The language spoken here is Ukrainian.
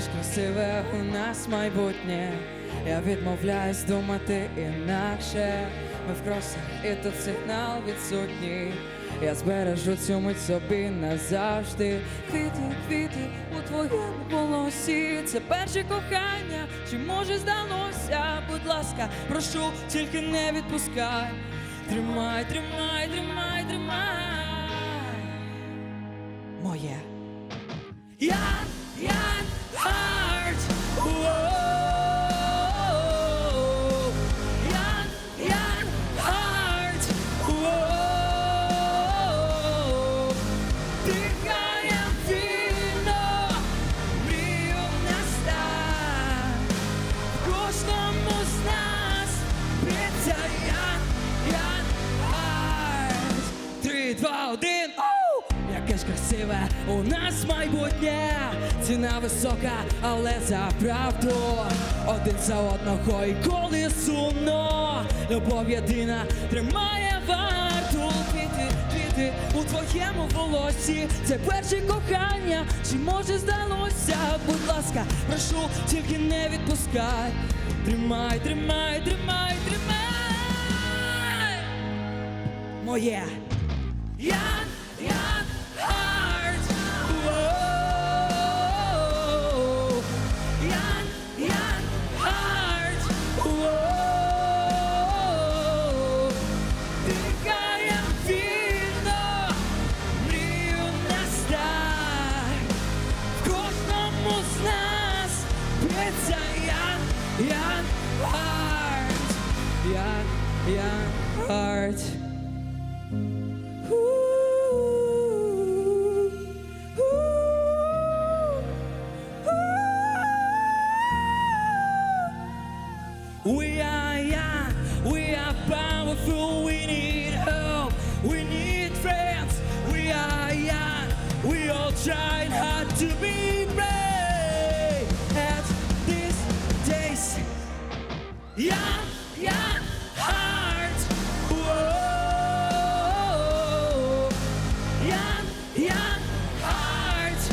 ж красиве у нас майбутнє. Я відмовляюсь думати інакше. Ми в кросах, і тут сигнал відсутній. Я збережу цю мить собі назавжди. Квіти, квіти у твоєму волосі. Це перше кохання. Чи може здалося? Будь ласка, прошу, тільки не відпускай. Тримай, тримай, тримай, тримай. Моє. Ян, Два, один! Яке ж красиве у нас майбутнє, ціна висока, але за правду один за одного і коли сумно, любов єдина тримає варту квіти, квіти у твоєму волосі. Це перше кохання, чи може здалося? Будь ласка, прошу, тільки не відпускай. Тримай, тримай, тримай, тримай. Моє young, young heart. Whoa, young, young heart. Whoa, дихаєм вільно, мрію настай. В кожному з нас б'ється heart. Young, young heart. We are young, we are powerful, we need hope, we need friends. We are young, we all try hard to be brave. At these days, young, young hearts. Young, young hearts.